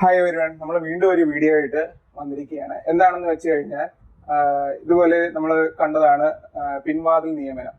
Hi വരുവൺ നമ്മൾ വീണ്ടും ഒരു വീഡിയോ ആയിട്ട് വന്നിരിക്കുകയാണ്. എന്താണെന്ന് വെച്ച് കഴിഞ്ഞാൽ ഇതുപോലെ നമ്മൾ കണ്ടതാണ് പിൻവാതിൽ നിയമനം.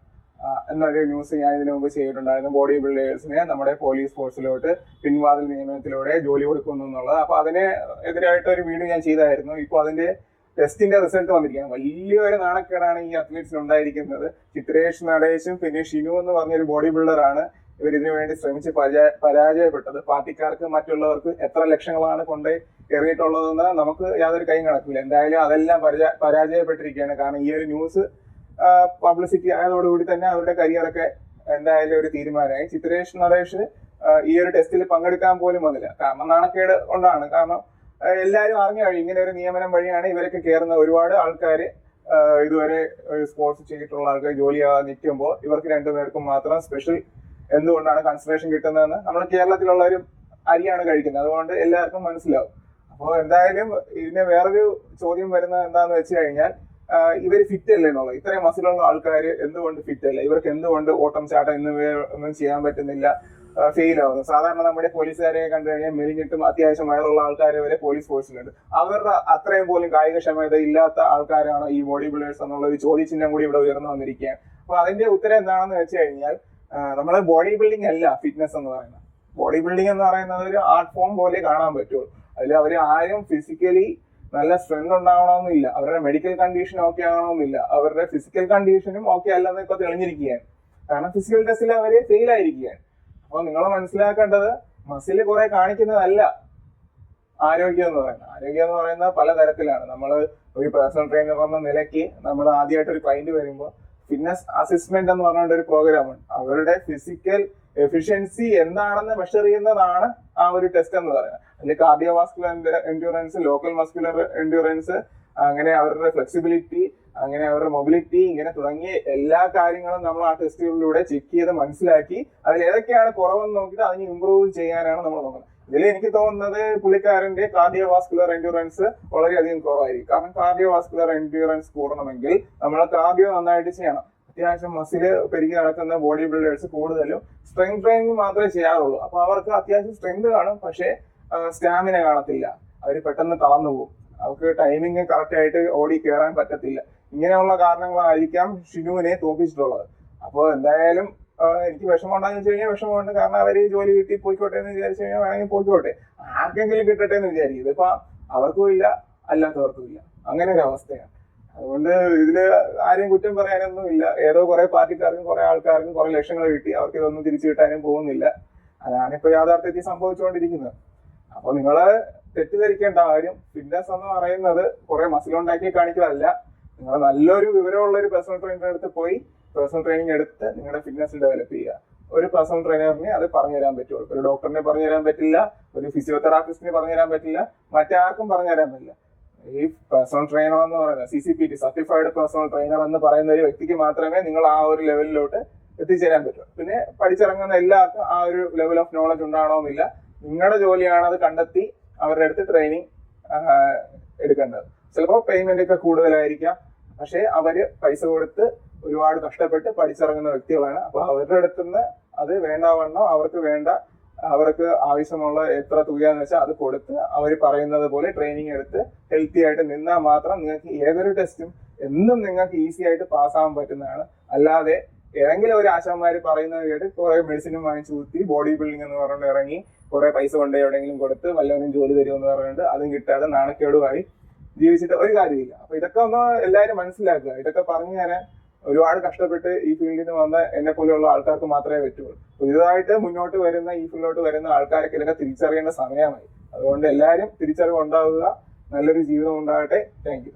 എന്നൊരു ന്യൂസ് ഞാൻ ഇതിനു മുമ്പ് ചെയ്തിട്ടുണ്ടായിരുന്നു. ബോഡി ബിൽഡേഴ്സിനെ നമ്മുടെ പോലീസ് ഫോഴ്സിലോട്ട് പിൻവാതിൽ നിയമനത്തിലൂടെ ജോലി കൊടുക്കുന്നു എന്നുള്ളത്. അപ്പൊ അതിന് എതിരായിട്ട് ഒരു വീഡിയോ ഞാൻ ചെയ്തായിരുന്നു. ഇപ്പോൾ അതിന്റെ ടെസ്റ്റിന്റെ റിസൾട്ട് വന്നിരിക്കുകയാണ്. വലിയൊരു നാണക്കേടാണ് ഈ അത്ലറ്റ്സിന് ഉണ്ടായിരിക്കുന്നത്. ചിത്രേഷ് നടേശും പിന്നെ ഷിനു എന്ന് പറഞ്ഞൊരു ബോഡി ബിൽഡറാണ് ഇവർ ഇതിനു വേണ്ടി ശ്രമിച്ച് പരാ- പരാജയപ്പെട്ടത്. പാർട്ടിക്കാർക്ക് മറ്റുള്ളവർക്ക് എത്ര ലക്ഷങ്ങളാണ് കൊണ്ട് എറിയിട്ടുള്ളതെന്ന് നമുക്ക് യാതൊരു കൈ കണക്കില്ല. എന്തായാലും അതെല്ലാം പരാജയപ്പെട്ടിരിക്കുകയാണ്. കാരണം ഈ ഒരു ന്യൂസ് പബ്ലിസിറ്റി ആയതോടുകൂടി തന്നെ അവരുടെ കരിയറൊക്കെ എന്തായാലും ഒരു തീരുമാനമായി. ചിത്രേഷ് നരേഷ് ഈ ഒരു ടെസ്റ്റിൽ പങ്കെടുക്കാൻ പോലും വന്നില്ല. കാരണം നാണക്കേട് കൊണ്ടാണ്. കാരണം എല്ലാവരും അറിഞ്ഞു കഴിഞ്ഞു. ഇങ്ങനെ ഒരു നിയമനം വഴിയാണ് ഇവരൊക്കെ കയറുന്ന. ഒരുപാട് ആൾക്കാർ ഇതുവരെ സ്പോർട്സ് ചെയ്തിട്ടുള്ള ആൾക്കാർ ജോലിയാകാൻ നിൽക്കുമ്പോൾ ഇവർക്ക് രണ്ടുപേർക്കും മാത്രം സ്പെഷ്യൽ എന്തുകൊണ്ടാണ് കൺസിഡറേഷൻ കിട്ടുന്നതെന്ന്? നമ്മൾ കേരളത്തിലുള്ളവരും അരിയാണ് കഴിക്കുന്നത്. അതുകൊണ്ട് എല്ലാവർക്കും മനസ്സിലാവും. അപ്പോൾ എന്തായാലും ഇതിന് വേറൊരു ചോദ്യം വരുന്നത് എന്താന്ന് വെച്ച് കഴിഞ്ഞാൽ ഇവർ ഫിറ്റ് അല്ലേ എന്നുള്ളത്. ഇത്രയും മസിലുള്ള ആൾക്കാർ എന്തുകൊണ്ട് ഫിറ്റ് അല്ല? ഇവർക്ക് എന്തുകൊണ്ട് ഓട്ടം ചാട്ടം എന്നിവ ഒന്നും ചെയ്യാൻ പറ്റുന്നില്ല ഫെയിൽ ആവുന്നു? സാധാരണ നമ്മുടെ പോലീസുകാരെ കണ്ടു കഴിഞ്ഞാൽ മെലിഞ്ഞിട്ടും അത്യാവശ്യം വയറുള്ള ആൾക്കാർ വരെ പോലീസ് ഫോഴ്സിലുണ്ട് അവരുടെ അത്രയും പോലും കായികക്ഷമത ഇല്ലാത്ത ആൾക്കാരാണ് ഈ ബോഡി ബിൽഡേഴ്സ് എന്നുള്ള ഒരു ചോദ്യചിഹ്നം കൂടി ഇവിടെ ഉയർന്നു വന്നിരിക്കുകയാണ്. അപ്പൊ അതിന്റെ ഉത്തരം എന്താണെന്ന് വെച്ച് കഴിഞ്ഞാൽ നമ്മളെ ബോഡി ബിൽഡിംഗ് അല്ല ഫിറ്റ്നസ് എന്ന് പറയുന്നത്. ബോഡി ബിൽഡിംഗ് എന്ന് പറയുന്നത് ഒരു ആർട്ട് ഫോം പോലെ കാണാൻ പറ്റുള്ളൂ. അതിൽ അവർ ആരും ഫിസിക്കലി നല്ല സ്ട്രെങ്ത് ഉണ്ടാവണമെന്നില്ല. അവരുടെ മെഡിക്കൽ കണ്ടീഷൻ ഓക്കെ ആവണമെന്നില്ല. അവരുടെ ഫിസിക്കൽ കണ്ടീഷനും ഓക്കെ അല്ലെന്ന് ഇപ്പൊ തെളിഞ്ഞിരിക്കുകയാണ്. കാരണം ഫിസിക്കൽ ടെസ്റ്റിൽ അവർ ഫെയിൽ ആയിരിക്കുകയാണ്. അപ്പൊ നിങ്ങൾ മനസ്സിലാക്കേണ്ടത് മസിൽ കുറെ കാണിക്കുന്നതല്ല ആരോഗ്യം എന്ന് പറയുന്നത്. ആരോഗ്യം എന്ന് പറയുന്നത് പലതരത്തിലാണ്. നമ്മൾ ഒരു പേഴ്സണൽ ട്രെയിനർ എന്ന നിലയ്ക്ക് നമ്മൾ ആദ്യമായിട്ട് ഒരു ക്ലൈന്റ് വരുമ്പോൾ ഫിറ്റ്നസ് അസിസ്മെന്റ് എന്ന് പറഞ്ഞ ഒരു പ്രോഗ്രാമാണ് അവരുടെ ഫിസിക്കൽ എഫിഷ്യൻസി എന്താണെന്ന് മെഷർ ചെയ്യുന്നതാണ് ആ ഒരു ടെസ്റ്റ് എന്ന് പറയുന്നത്. അതിൽ cardiovascular endurance local muscular endurance അങ്ങനെ അവരുടെ ഫ്ലെക്സിബിലിറ്റി അങ്ങനെ അവരുടെ മൊബിലിറ്റി ഇങ്ങനെ തുടങ്ങിയ എല്ലാ കാര്യങ്ങളും നമ്മൾ ആ ടെസ്റ്റുകളിലൂടെ ചെക്ക് ചെയ്ത് മനസ്സിലാക്കി അതിൽ ഏതൊക്കെയാണ് കുറവെന്ന് നോക്കിയിട്ട് അതിന് ഇമ്പ്രൂവ് ചെയ്യാനാണ് നമ്മൾ നോക്കുന്നത്. ഇതിൽ എനിക്ക് തോന്നുന്നത് പുള്ളിക്കാരന്റെ കാർഡിയോവാസ്കുലർ എൻഡ്യൂറൻസ് വളരെയധികം കുറവായിരിക്കും. കാരണം കാർഡിയോ വാസ്കുലർ എൻഡ്യൂറൻസ് കൂടണമെങ്കിൽ നമ്മൾ കാർഡിയോ നന്നായിട്ട് ചെയ്യണം. അത്യാവശ്യം മസിൽ പെരുകി നടക്കുന്ന ബോഡി ബിൽഡേഴ്സ് കൂടുതലും സ്ട്രെങ്ത് ട്രെയിനിങ് മാത്രമേ ചെയ്യാറുള്ളൂ. അപ്പൊ അവർക്ക് അത്യാവശ്യം സ്ട്രെങ്ത് കാണും പക്ഷേ സ്റ്റാമിന കാണത്തില്ല. അവർ പെട്ടെന്ന് തളർന്നു പോകും. അവർക്ക് ടൈമിങ് കറക്റ്റ് ആയിട്ട് ഓടി കയറാൻ പറ്റത്തില്ല. ഇങ്ങനെയുള്ള കാരണങ്ങളായിരിക്കാം ഷിനുവിനെ തോപ്പിച്ചിട്ടുള്ളത് അപ്പോൾ എന്തായാലും എനിക്ക് വിഷമം ഉണ്ടാന്ന് വെച്ച് കഴിഞ്ഞാൽ വിഷമമുണ്ട് കാരണം അവർ ജോലി കിട്ടി പോയിക്കോട്ടെ എന്ന് വിചാരിച്ചു കഴിഞ്ഞാൽ വേണമെങ്കിൽ പോയിക്കോട്ടെ. ആർക്കെങ്കിലും കിട്ടട്ടെ എന്ന് വിചാരിക്കും. ഇതിപ്പോ അവർക്കും ഇല്ല അല്ലാത്തവർക്കും ഇല്ല. അങ്ങനെ ഒരു അവസ്ഥയാണ്. അതുകൊണ്ട് ഇതിൽ ആരെയും കുറ്റം പറയാനൊന്നും ഇല്ല. ഏതോ കുറെ പാർട്ടിക്കാർക്കും കുറെ ആൾക്കാർക്കും കുറെ ലക്ഷങ്ങൾ കിട്ടി. അവർക്ക് ഇതൊന്നും തിരിച്ചു കിട്ടാനും പോകുന്നില്ല. അതാണ് ഇപ്പൊ യാഥാർത്ഥ്യത്തിൽ സംഭവിച്ചുകൊണ്ടിരിക്കുന്നത്. അപ്പൊ നിങ്ങൾ തെറ്റിദ്ധരിക്കേണ്ട കാര്യം ഫിറ്റ്നസ് എന്ന് പറയുന്നത് കുറെ മസിലുണ്ടാക്കി കാണിക്കലല്ല. നിങ്ങൾ നല്ലൊരു വിവരമുള്ള ഒരു പേഴ്സണൽ ട്രെയിനറെ അടുത്ത് പോയി പേഴ്സണൽ ട്രെയിനിങ് എടുത്ത് നിങ്ങളുടെ ഫിറ്റ്നസ് ഡെവലപ്പ് ചെയ്യുക. ഒരു പേഴ്സണൽ ട്രെയിനറിനെ അത് പറഞ്ഞു പറഞ്ഞുതരാൻ പറ്റുള്ളൂ. ഒരു ഡോക്ടറിനെ പറഞ്ഞുതരാൻ പറ്റില്ല ഒരു ഫിസിയോതെറാപ്പിസ്റ്റിനെ പറഞ്ഞു പറഞ്ഞുതരാൻ പറ്റില്ല മറ്റാർക്കും പറഞ്ഞുതരാൻ പറ്റില്ല. ഈ പേഴ്സണൽ ട്രെയിനർ എന്ന് പറയുന്നത് C C P T certified personal trainer എന്ന് പറയുന്ന ഒരു വ്യക്തിക്ക് മാത്രമേ നിങ്ങൾ ആ ഒരു ലെവലിലോട്ട് എത്തിച്ചേരാൻ പറ്റൂ. പിന്നെ പഠിച്ചിറങ്ങുന്ന എല്ലാവർക്കും ആ ഒരു ലെവൽ ഓഫ് നോളജ് ഉണ്ടാണോ എന്നില്ല നിങ്ങളുടെ ജോലിയാണ് അത് കണ്ടെത്തി അവരുടെ അടുത്ത് ട്രെയിനിങ് എടുക്കേണ്ടത്. ചിലപ്പോൾ പേയ്മെന്റ് ഒക്കെ കൂടുതലായിരിക്കാം. പക്ഷേ അവർ പൈസ കൊടുത്ത് ഒരുപാട് കഷ്ടപ്പെട്ട് പഠിച്ചിറങ്ങുന്ന വ്യക്തികളാണ്. അപ്പൊ അവരുടെ അടുത്തുനിന്ന് അത് വേണ്ടാവണ്ണം അവർക്ക് വേണ്ട അവർക്ക് ആവശ്യമുള്ള എത്ര തുകയാന്ന് വെച്ചാൽ അത് കൊടുത്ത് അവർ പറയുന്നത് പോലെ ട്രെയിനിങ് എടുത്ത് ഹെൽത്തി ആയിട്ട് നിന്നാൽ മാത്രം നിങ്ങൾക്ക് ഏതൊരു ടെസ്റ്റും എന്നും നിങ്ങൾക്ക് ഈസി ആയിട്ട് പാസ്സാവാൻ പറ്റുന്നതാണ്. അല്ലാതെ ഏതെങ്കിലും ഒരു ആശാന്മാർ പറയുന്നത് കേട്ട് കുറെ മെഡിസിനും വാങ്ങിച്ചു കുത്തി ബോഡി ബിൽഡിംഗ് എന്ന് പറഞ്ഞിട്ട് ഇറങ്ങി കുറെ പൈസ കൊണ്ട് എവിടെയെങ്കിലും കൊടുത്ത് വല്ലവനും ജോലി തരുമെന്ന് പറഞ്ഞിട്ട് അതും കിട്ടാതെ നാണക്കേടുമായി ജീവിച്ചിട്ട് ഒരു കാര്യമില്ല. അപ്പൊ ഇതൊക്കെ ഒന്ന് എല്ലാവരും മനസ്സിലാക്കുക. ഇതൊക്കെ പറഞ്ഞു തരാൻ ഒരുപാട് കഷ്ടപ്പെട്ട് ഈ ഫീൽഡിൽ നിന്ന് വന്ന എന്നെ പോലെയുള്ള ആൾക്കാർക്ക് മാത്രമേ പറ്റുള്ളൂ. പുതിയതായിട്ട് മുന്നോട്ട് വരുന്ന ഈ ഫീൽഡിലോട്ട് വരുന്ന ആൾക്കാരൊക്കെ ഇതൊക്കെ തിരിച്ചറിയേണ്ട സമയമായി. അതുകൊണ്ട് എല്ലാവരും തിരിച്ചറിവ് ഉണ്ടാവുക. നല്ലൊരു ജീവിതം ഉണ്ടാകട്ടെ. താങ്ക്